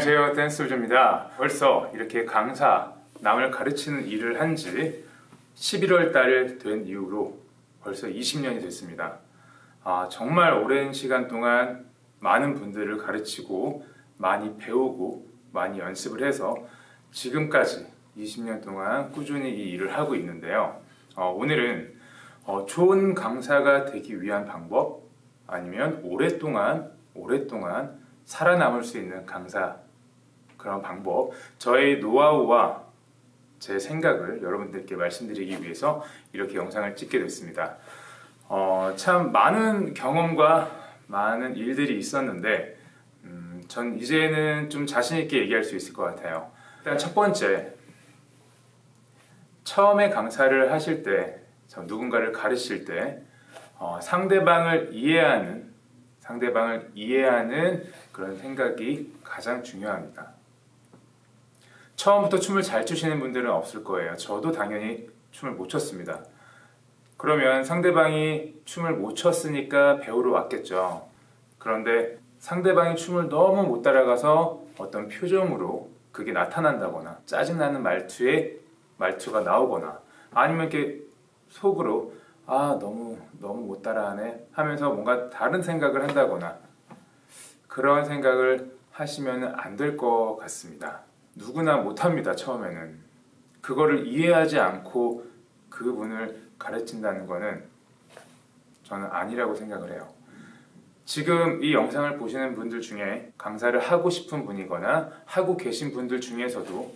안녕하세요. 댄스조입니다. 벌써 이렇게 강사 남을 가르치는 일을 한 지 11월 달 된 이후로 벌써 20년이 됐습니다. 아, 정말 오랜 시간 동안 많은 분들을 가르치고 많이 배우고 많이 연습을 해서 지금까지 20년 동안 꾸준히 이 일을 하고 있는데요. 어, 오늘은 어, 좋은 강사가 되기 위한 방법 아니면 오랫동안 오랫동안 살아남을 수 있는 강사 그런 방법 저의 노하우와 제 생각을 여러분들께 말씀드리기 위해서 이렇게 영상을 찍게 됐습니다. 어, 참 많은 경험과 많은 일들이 있었는데 음, 전 이제는 좀 자신 있게 얘기할 수 있을 것 같아요. 일단 첫 번째 처음에 강사를 하실 때저 누군가를 가르칠 때 어, 상대방을 이해하는 상대방을 이해하는 그런 생각이 가장 중요합니다. 처음부터 춤을 잘 추시는 분들은 없을 거예요. 저도 당연히 춤을 못 췄습니다. 그러면 상대방이 춤을 못 췄으니까 배우러 왔겠죠. 그런데 상대방이 춤을 너무 못 따라가서 어떤 표정으로 그게 나타난다거나 짜증나는 말투에 말투가 나오거나 아니면 이렇게 속으로 아 너무 너무 못 따라하네 하면서 뭔가 다른 생각을 한다거나 그런 생각을 하시면 안 될 것 같습니다. 누구나 못합니다 처음에는 그거를 이해하지 않고 그분을 가르친다는 거는 저는 아니라고 생각을 해요. 지금 이 영상을 보시는 분들 중에 강사를 하고 싶은 분이거나 하고 계신 분들 중에서도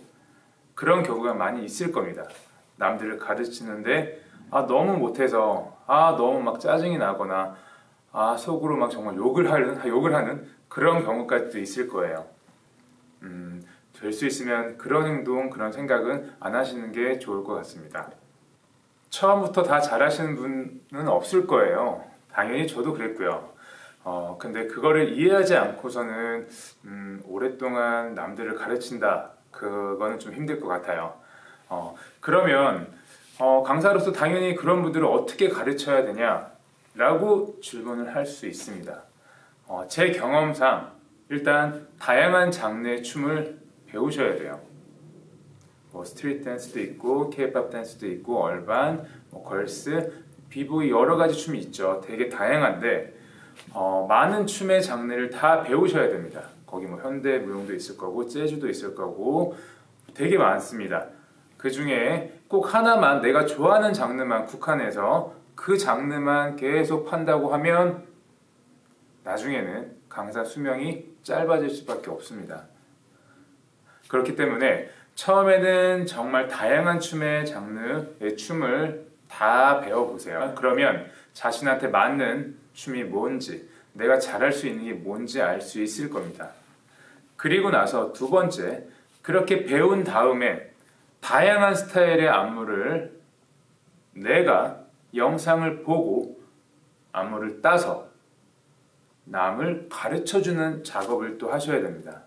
그런 경우가 많이 있을 겁니다. 남들을 가르치는데 아 너무 못해서 아 너무 막 짜증이 나거나 아 속으로 막 정말 욕을 하는 욕을 하는 그런 경우까지도 있을 거예요. 음, 될 수 있으면 그런 행동 그런 생각은 안 하시는 게 좋을 것 같습니다. 처음부터 다 잘하시는 분은 없을 거예요. 당연히 저도 그랬고요. 어, 근데 그거를 이해하지 않고서는 음, 오랫동안 남들을 가르친다 그거는 좀 힘들 것 같아요. 어, 그러면 어, 강사로서 당연히 그런 분들을 어떻게 가르쳐야 되냐 라고 질문을 할 수 있습니다. 어, 제 경험상 일단 다양한 장르의 춤을 배우셔야 돼요. 뭐 스트리트 댄스도 있고 케이팝 댄스도 있고 얼반, 뭐 걸스, 비보이 여러 가지 춤이 있죠. 되게 다양한데 어, 많은 춤의 장르를 다 배우셔야 됩니다. 거기 뭐 현대 무용도 있을 거고 재즈도 있을 거고 되게 많습니다. 그 중에 꼭 하나만 내가 좋아하는 장르만 국한해서 그 장르만 계속 판다고 하면 나중에는 강사 수명이 짧아질 수밖에 없습니다. 그렇기 때문에 처음에는 정말 다양한 춤의 장르의 춤을 다 배워보세요. 그러면 자신한테 맞는 춤이 뭔지, 내가 잘할 수 있는 게 뭔지 알 수 있을 겁니다. 그리고 나서 두 번째, 그렇게 배운 다음에 다양한 스타일의 안무를 내가 영상을 보고 안무를 따서 남을 가르쳐 주는 작업을 또 하셔야 됩니다.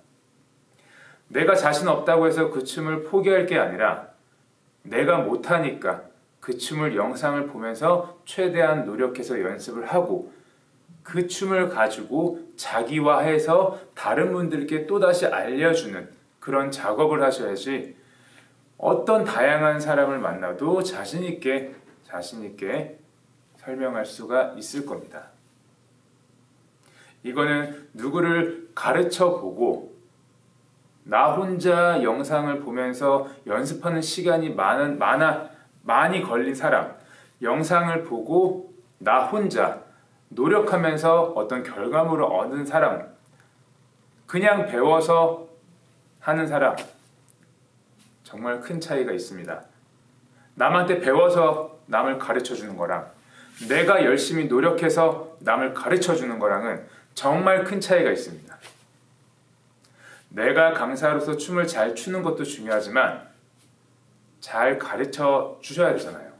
내가 자신 없다고 해서 그 춤을 포기할 게 아니라 내가 못하니까 그 춤을 영상을 보면서 최대한 노력해서 연습을 하고 그 춤을 가지고 자기화해서 다른 분들께 또다시 알려주는 그런 작업을 하셔야지 어떤 다양한 사람을 만나도 자신있게 자신있게 설명할 수가 있을 겁니다. 이거는 누구를 가르쳐 보고 나 혼자 영상을 보면서 연습하는 시간이 많은, 많아, 많이 걸린 사람, 영상을 보고 나 혼자 노력하면서 어떤 결과물을 얻은 사람, 그냥 배워서 하는 사람, 정말 큰 차이가 있습니다. 남한테 배워서 남을 가르쳐 주는 거랑 내가 열심히 노력해서 남을 가르쳐 주는 거랑은 정말 큰 차이가 있습니다. 내가 강사로서 춤을 잘 추는 것도 중요하지만 잘 가르쳐 주셔야 되잖아요.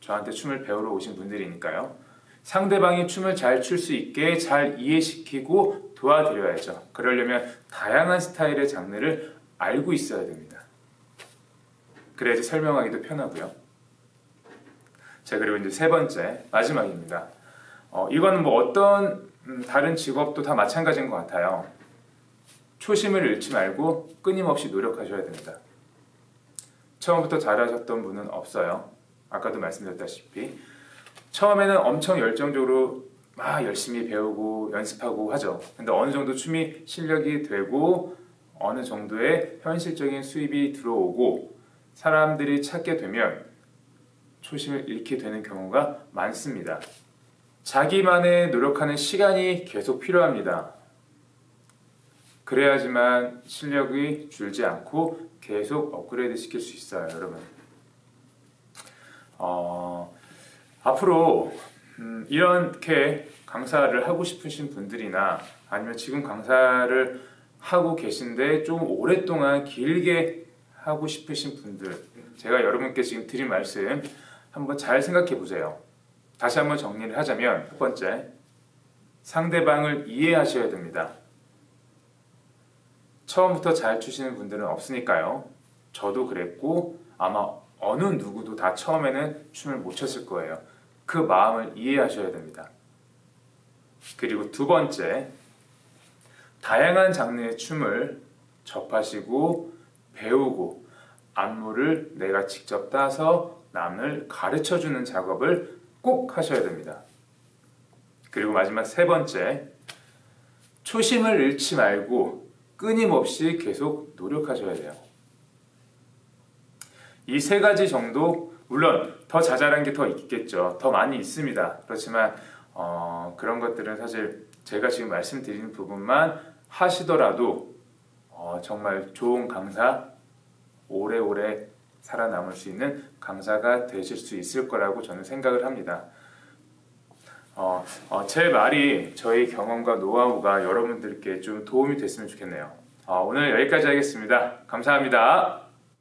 저한테 춤을 배우러 오신 분들이니까요. 상대방이 춤을 잘 출 수 있게 잘 이해시키고 도와드려야죠. 그러려면 다양한 스타일의 장르를 알고 있어야 됩니다. 그래야지 설명하기도 편하고요. 자 그리고 이제 세 번째 마지막입니다. 어, 이거는 뭐 어떤 음, 다른 직업도 다 마찬가지인 것 같아요. 초심을 잃지 말고 끊임없이 노력하셔야 됩니다. 처음부터 잘하셨던 분은 없어요. 아까도 말씀드렸다시피 처음에는 엄청 열정적으로 막 열심히 배우고 연습하고 하죠. 근데 어느 정도 춤이 실력이 되고 어느 정도의 현실적인 수입이 들어오고 사람들이 찾게 되면 초심을 잃게 되는 경우가 많습니다. 자기만의 노력하는 시간이 계속 필요합니다. 그래야지만 실력이 줄지 않고 계속 업그레이드 시킬 수 있어요, 여러분. 어, 앞으로 음, 이렇게 강사를 하고 싶으신 분들이나 아니면 지금 강사를 하고 계신데 좀 오랫동안 길게 하고 싶으신 분들, 제가 여러분께 지금 드린 말씀 한번 잘 생각해 보세요. 다시 한번 정리를 하자면 첫 번째, 상대방을 이해하셔야 됩니다. 처음부터 잘 추시는 분들은 없으니까요. 저도 그랬고 아마 어느 누구도 다 처음에는 춤을 못 췄을 거예요. 그 마음을 이해하셔야 됩니다. 그리고 두 번째, 다양한 장르의 춤을 접하시고 배우고 안무를 내가 직접 따서 남을 가르쳐 주는 작업을 꼭 하셔야 됩니다. 그리고 마지막 세 번째, 초심을 잃지 말고 끊임없이 계속 노력하셔야 돼요. 이 세 가지 정도, 물론 더 자잘한 게 더 있겠죠. 더 많이 있습니다. 그렇지만 어, 그런 것들은 사실 제가 지금 말씀드리는 부분만 하시더라도 어, 정말 좋은 강사, 오래오래 살아남을 수 있는 강사가 되실 수 있을 거라고 저는 생각을 합니다. 어, 어, 제 말이 저희 경험과 노하우가 여러분들께 좀 도움이 됐으면 좋겠네요. 어, 오늘 여기까지 하겠습니다. 감사합니다.